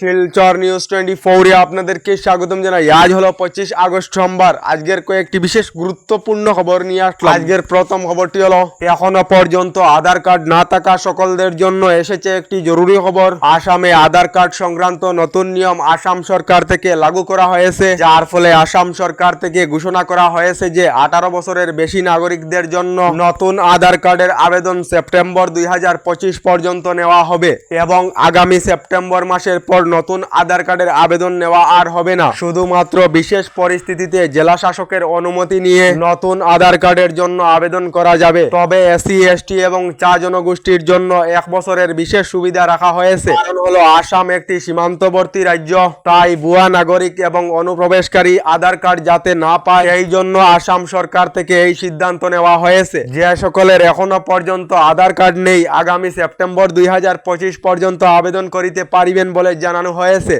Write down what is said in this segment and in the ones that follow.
Silchar news twenty ফোরে আপনাদেরকে স্বাগতম জানাই। আজ হলো পঁচিশ আগস্ট সোমবার। আজকের কয়েকটি বিশেষ গুরুত্বপূর্ণ খবর নিয়ে আসলাম। আজকের প্রথম খবরটি হলো, এখনও পর্যন্ত আধার কার্ড না থাকা সকলদের জন্য এসেছে একটি জরুরি খবর। আসামে আধার কার্ড সংক্রান্ত নতুন নিয়ম আসাম সরকার থেকে লাগু করা হয়েছে। যার ফলে আসাম সরকার থেকে ঘোষণা করা হয়েছে যে, আঠারো বছরের বেশি নাগরিকদের জন্য নতুন আধার কার্ডের আবেদন সেপ্টেম্বর দুই হাজার পঁচিশ পর্যন্ত নেওয়া হবে এবং আগামী সেপ্টেম্বর মাসের পর নতুন আধার কার্ডের আবেদন নেওয়া আর হবে না। শুধুমাত্র বিশেষ পরিস্থিতিতে জেলা শাসকের অনুমতি নিয়ে নতুন আধার কার্ডের জন্য আবেদন করা যাবে। তবে এসসি, এসটি এবং চা জনগোষ্ঠীর জন্য এক বছরের বিশেষ সুবিধা রাখা হয়েছে। হলো আসাম একটি সীমান্তবর্তী রাজ্য। তাই ভুয়া নাগরিক এবং অনুপ্রবেশকারী আধার কার্ড যাতে না পায় এই জন্য আসাম সরকার থেকে এই সিদ্ধান্ত নেওয়া হয়েছে। যে সকলের এখনও পর্যন্ত আধার কার্ড নেই, আগামী সেপ্টেম্বর দুই হাজার পঁচিশ পর্যন্ত আবেদন করিতে পারিবেন বলে জানানো হয়েছে।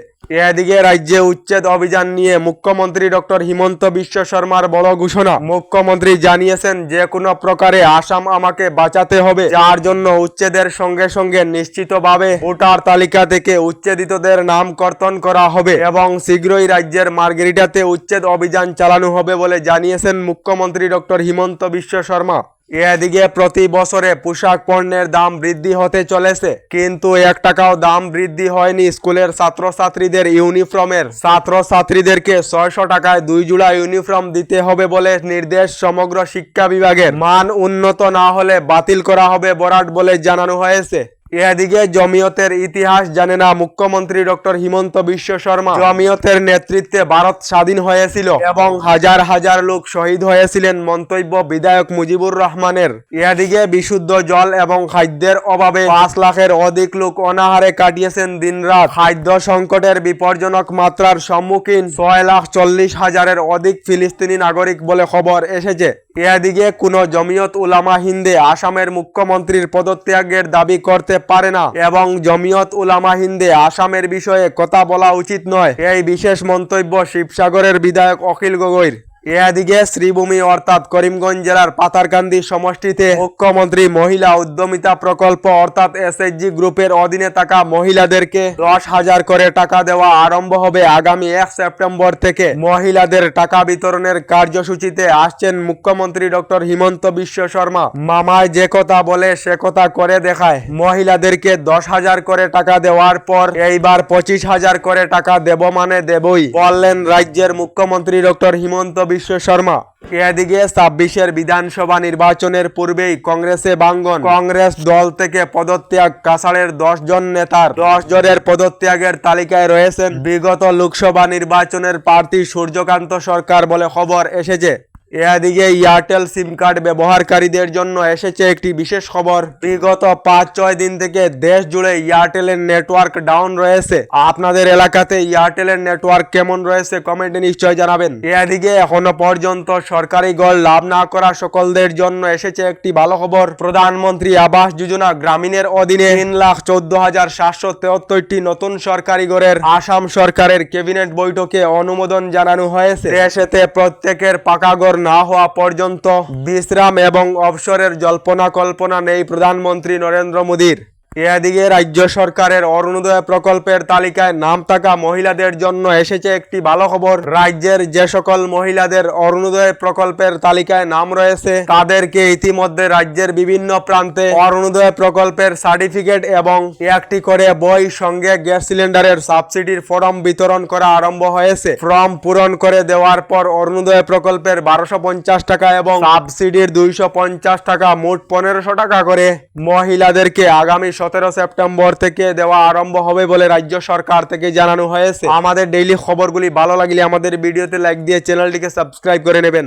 এদিকে রাজ্যে উচ্ছেদ অভিযান নিয়ে মুখ্যমন্ত্রী ডক্টর হিমন্ত বিশ্ব শর্মার বড় ঘোষণা। মুখ্যমন্ত্রী জানিয়েছেন, যে কোনো প্রকারে আসাম আমাকে বাঁচাতে হবে। যার জন্য উচ্ছেদের সঙ্গে সঙ্গে নিশ্চিতভাবে ভোটার তালিকা থেকে উচ্ছেদিতদের নাম কর্তন করা হবে এবং শীঘ্রই রাজ্যের মার্গেরিটাতে উচ্ছেদ অভিযান চালানো হবে বলে জানিয়েছেন মুখ্যমন্ত্রী ডক্টর হিমন্ত বিশ্ব শর্মা। এদিকে প্রতি বছরে পোশাক পণ্যের দাম বৃদ্ধি হতে চলেছে, কিন্তু এক টাকাও দাম বৃদ্ধি হয়নি স্কুলের ছাত্রছাত্রীদের ইউনিফর্মের। ছাত্রছাত্রীদেরকে ছয়শো টাকায় দুই জোড়া ইউনিফর্ম দিতে হবে বলে নির্দেশ সমগ্র শিক্ষা বিভাগের। মান উন্নত না হলে বাতিল করা হবে বরাট বলে জানানো হয়েছে। এদিকে জমিয়তের ইতিহাস জানে না মুখ্যমন্ত্রী ডক্টর হিমন্ত বিশ্ব শর্মা। জমিয়তের নেতৃত্বে ভারত স্বাধীন হয়েছিল এবং হাজার হাজার লোক শহীদ হয়েছিলেন মন্তব্য বিধায়ক মুজিবুর রহমানের। এদিকে বিশুদ্ধ জল এবং খাদ্যের অভাবে পাঁচ লাখের অধিক লোক অনাহারে কাটিয়েছেন দিনরাত। খাদ্য সংকটের বিপজ্জনক মাত্রার সম্মুখীন ছয় লাখ চল্লিশ হাজারের অধিক ফিলিস্তিনি নাগরিক বলে খবর এসেছে। এদিকে কোনো জমিয়ত উলামা হিন্দে আসামের মুখ্যমন্ত্রীর পদত্যাগের দাবি করতে পারে না। এবং জমিয়ত উলামা হিন্দে আসামের বিষয়ে কথা বলা উচিত নয়। এই বিশেষ মন্তব্য শিবসাগরের বিধায়ক অখিল গগৈর। এদিকে শ্রীভূমি অর্থাৎ করিমগঞ্জ জেলার পাতারকান্দি সমষ্টিতে মুখ্যমন্ত্রী মহিলা উদ্যমিতা প্রকল্প অর্থাৎ এসএইচজি গ্রুপের অধীনে থাকা মহিলাদেরকে দশ হাজার করে টাকা দেওয়া আরম্ভ হবে আগামী এক সেপ্টেম্বর থেকে। মহিলাদের টাকা বিতরণের কার্যসূচিতে আসছেন মুখ্যমন্ত্রী ডক্টর হিমন্ত বিশ্ব শর্মা। মামায় যে কথা বলে সে কথা করে দেখায়। মহিলাদেরকে দশ হাজার করে টাকা দেওয়ার পর এইবার পঁচিশ হাজার করে টাকা দেব মানে দেবই। বললেন রাজ্যের মুখ্যমন্ত্রী ডক্টর হিমন্ত শর্মা। এদিকে ছাব্বিশের বিধানসভা নির্বাচনের পূর্বেই কংগ্রেসে বাঙ্গন। কংগ্রেস দল থেকে পদত্যাগ কাছাড়ের দশ জন নেতার। দশ জনের পদত্যাগের তালিকায় রয়েছেন বিগত লোকসভা নির্বাচনের প্রার্থী সূর্যকান্ত সরকার বলে খবর এসেছে। এদিকে এয়ারটেল সিম কার্ড ব্যবহারকারীদের জন্য এসেছে একটি বিশেষ খবর। বিগত পাঁচ, ছয় দিন থেকে দেশ জুড়ে এয়ারটেলের নেটওয়ার্ক ডাউন রয়েছে। আপনাদের এলাকাতে এয়ারটেলের নেটওয়ার্ক কেমন রয়েছে কমেন্টে নিশ্চয় জানাবেন। এদিকে এখনও পর্যন্ত সরকারি গড় লাভ না করা সকলদের জন্য এসেছে একটি ভালো খবর। প্রধানমন্ত্রী আবাস যোজনা গ্রামীণের অধীনে তিন লাখ চোদ্দ হাজার সাতশো তেহত্তরটি নতুন সরকারি গড়ের আসাম সরকারের ক্যাবিনেট বৈঠকে অনুমোদন জানানো হয়েছে। দেশেতে প্রত্যেকের পাকা ঘর না হওয়া পর্যন্ত বিশ্রাম এবং অবসরের জল্পনা কল্পনা নেই প্রধানমন্ত্রী নরেন্দ্র মোদীর। এদিকে রাজ্য সরকারের অরুণোদয় প্রকল্পের তালিকায় নাম থাকা মহিলাদের জন্য এসেছে একটি ভালো খবর রাজ্যের যে সকল মহিলাদের অরুণোদয় প্রকল্পের তালিকায় নাম রয়েছে, তাদেরকে ইতিমধ্যে রাজ্যের বিভিন্ন প্রান্তে অরুণোদয় প্রকল্পের সার্টিফিকেট এবং একটি করে বই সঙ্গে গ্যাস সিলিন্ডারের সাবসিডির ফর্ম বিতরণ করা আরম্ভ হয়েছে। ফর্ম পূরণ করে দেওয়ার পর অরুণোদয় প্রকল্পের বারোশো পঞ্চাশ টাকা এবং সাবসিডির দুইশো পঞ্চাশ টাকা মোট পনেরোশো টাকা করে মহিলাদেরকে আগামী সতেরো সেপ্টেম্বর থেকে দেওয়া আরম্ভ হবে বলে রাজ্য সরকার থেকে জানানো হয়েছে। আমাদের ডেইলি খবরগুলি ভালো লাগলে আমাদের ভিডিওতে লাইক দিয়ে চ্যানেলটিকে সাবস্ক্রাইব করে নেবেন।